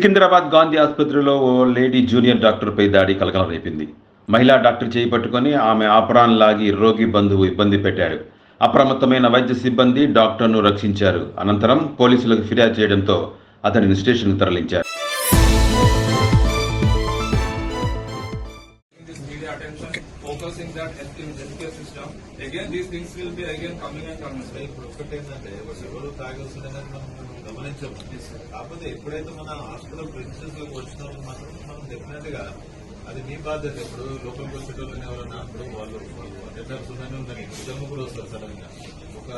సికింద్రాబాద్ గాంధీ ఆసుపత్రిలో ఓ lady junior డాక్టర్పై దాడి కలకలం రేపింది. మహిళా డాక్టర్ చేయి పట్టుకొని ఆమె ఆపరాన్ లాగి రోగి బంధువు ఇబ్బంది పెట్టాడు అప్రమత్తమైన వైద్య సిబ్బంది డాక్టర్ను రక్షించారు. అనంతరం పోలీసులకు ఫిర్యాదు చేయడంతో అతడిని స్టేషన్కు తరలించారు. Focusing that healthcare system. Again, these things will be again coming and coming. ఇప్పుడు ఒక్కటి ఏంటంటే ఎవరు తాగొస్తుందని మనం గమనించాము కాకపోతే ఎప్పుడైతే మన హాస్పిటల్ ప్రిన్సెస్లోకి వచ్చినప్పుడు మాత్రం మనం డెఫినెట్గా అది మీ బాధ్యత ఇప్పుడు లోకల్ హాస్పిటల్ ఎవరైనా ఇప్పుడు వాళ్ళు అటెండర్స్ ఉందని ఉందని నిజంగా కూడా వస్తారు సడన్గా ఒక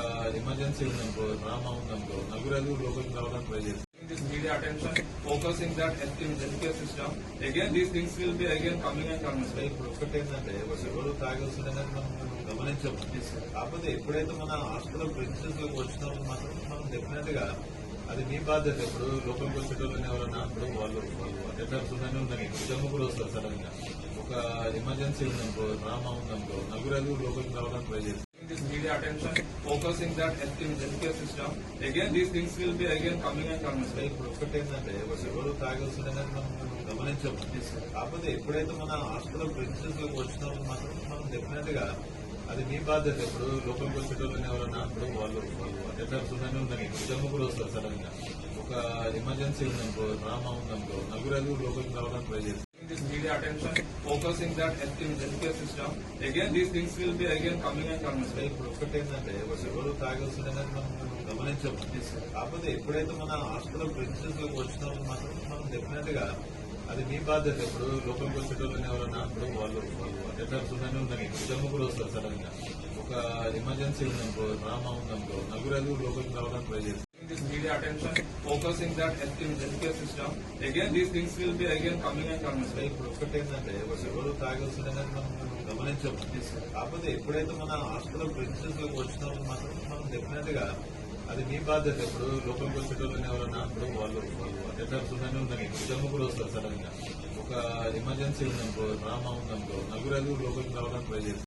ఎమర్జెన్సీ ఉందనుకో డ్రామా ఉందనుకో నలుగురు ఐదుగురు లోపలికి రావడానికి ట్రై చేస్తారు media attention, focusing that health in healthcare system. Again, these things will be again coming and coming. అంటే ఇప్పుడు ఒక్కటి ఏంటంటే ఎవరు తాగొస్తుందని మనం గమనించాము. కాకపోతే ఎప్పుడైతే మన హాస్పిటల్ ప్రిన్సెస్లోకి వచ్చినప్పుడు మాత్రం మనం డెఫినెట్గా అది మీ బాధ్యత. ఇప్పుడు లోకల్ హాస్పిటల్ ఎవరైనా ఇప్పుడు వాళ్ళు అటెండర్స్ ఉందని ఉందని నిజంగా కూడా వస్తారు సడన్గా ఒక ఎమర్జెన్సీ ఉందనుకో డ్రామా ఉందనుకో నలుగురు ఐదుగురు లోపలికి రావడానికి ట్రై చేస్తారు. Attention, focusing that health in healthcare system. Again, these things will be again coming and coming. ఇప్పుడు ఒక్కటి ఏంటంటే ఎవరు తాగొస్తుందని మనం గమనించాము కాకపోతే ఎప్పుడైతే మన హాస్పిటల్ ప్రిన్సెస్లోకి వచ్చినప్పుడు మాత్రం మనం డెఫినెట్గా అది మీ బాధ్యత. ఇప్పుడు లోకల్ హాస్పిటల్ ఎవరైనా ఇప్పుడు వాళ్ళు అటెండర్స్ ఉందని ఉందని నిజంగా కూడా వస్తారు సడన్గా ఒక ఎమర్జెన్సీ ఉందనుకో డ్రామా ఉందనుకో నలుగురు ఐదుగురు లోపలికి రావడానికి ట్రై చేస్తారు focusing that healthcare system. Again, these things will be again coming and coming. ఇప్పుడు ఒక్కటి ఏంటంటే ఎవరు తాగొస్తుందని మనం గమనించాము కాకపోతే ఎప్పుడైతే మన హాస్పిటల్ ప్రిన్సెస్లోకి వచ్చినప్పుడు మాత్రం మనం డెఫినెట్గా అది మీ బాధ్యత ఇప్పుడు లోకల్ హాస్పిటల్ ఎవరైనా ఇప్పుడు వాళ్ళు అటెండర్స్ ఉందని ఉందని నిజంగా కూడా వస్తారు సడన్గా ఒక ఎమర్జెన్సీ ఉందనుకో డ్రామా ఉందనుకో నలుగురు ఐదుగురు లోపలికి రావడానికి ట్రై చేస్తారు media attention, focusing that healthcare system. Again, these things will be again coming and coming. అంటే ఇప్పుడు ఒక్కటి ఏంటంటే ఎవరు తాగొస్తుందని మనం గమనించాము. కాకపోతే ఎప్పుడైతే మన హాస్పిటల్ ప్రిన్సెస్లోకి వచ్చినప్పుడు మాత్రం మనం డెఫినెట్గా అది మీ బాధ్యత. ఇప్పుడు లోకల్ హాస్పిటల్ ఎవరైనా ఇప్పుడు వాళ్ళు అటెండర్స్ ఉందని ఉందని నిజంగా కూడా వస్తారు సడన్గా ఒక ఎమర్జెన్సీ ఉందనుకో డ్రామా ఉందనుకో నలుగురు ఐదుగురు లోపలికి రావడానికి ట్రై చేస్తారు.